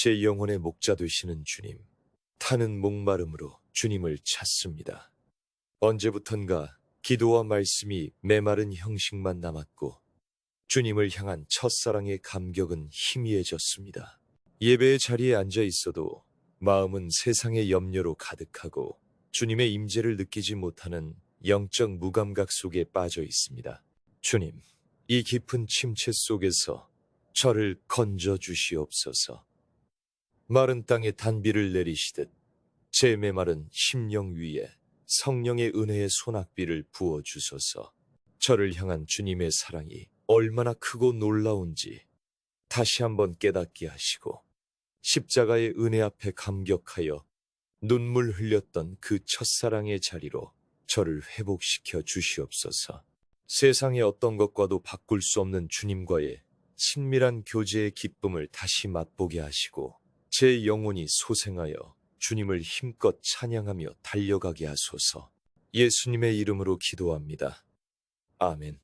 제 영혼의 목자 되시는 주님. 타는 목마름으로 주님을 찾습니다. 언제부턴가 기도와 말씀이 메마른 형식만 남았고 주님을 향한 첫사랑의 감격은 희미해졌습니다. 예배의 자리에 앉아 있어도 마음은 세상의 염려로 가득하고 주님의 임재를 느끼지 못하는 영적 무감각 속에 빠져 있습니다. 주님, 이 깊은 침체 속에서 저를 건져 주시옵소서. 마른 땅에 단비를 내리시듯 제 메마른 심령 위에 성령의 은혜의 소낙비를 부어 주소서. 저를 향한 주님의 사랑이 얼마나 크고 놀라운지 다시 한번 깨닫게 하시고 십자가의 은혜 앞에 감격하여 눈물 흘렸던 그 첫사랑의 자리로 저를 회복시켜 주시옵소서. 세상의 어떤 것과도 바꿀 수 없는 주님과의 친밀한 교제의 기쁨을 다시 맛보게 하시고 제 영혼이 소생하여 주님을 힘껏 찬양하며 달려가게 하소서. 예수님의 이름으로 기도합니다. 아멘.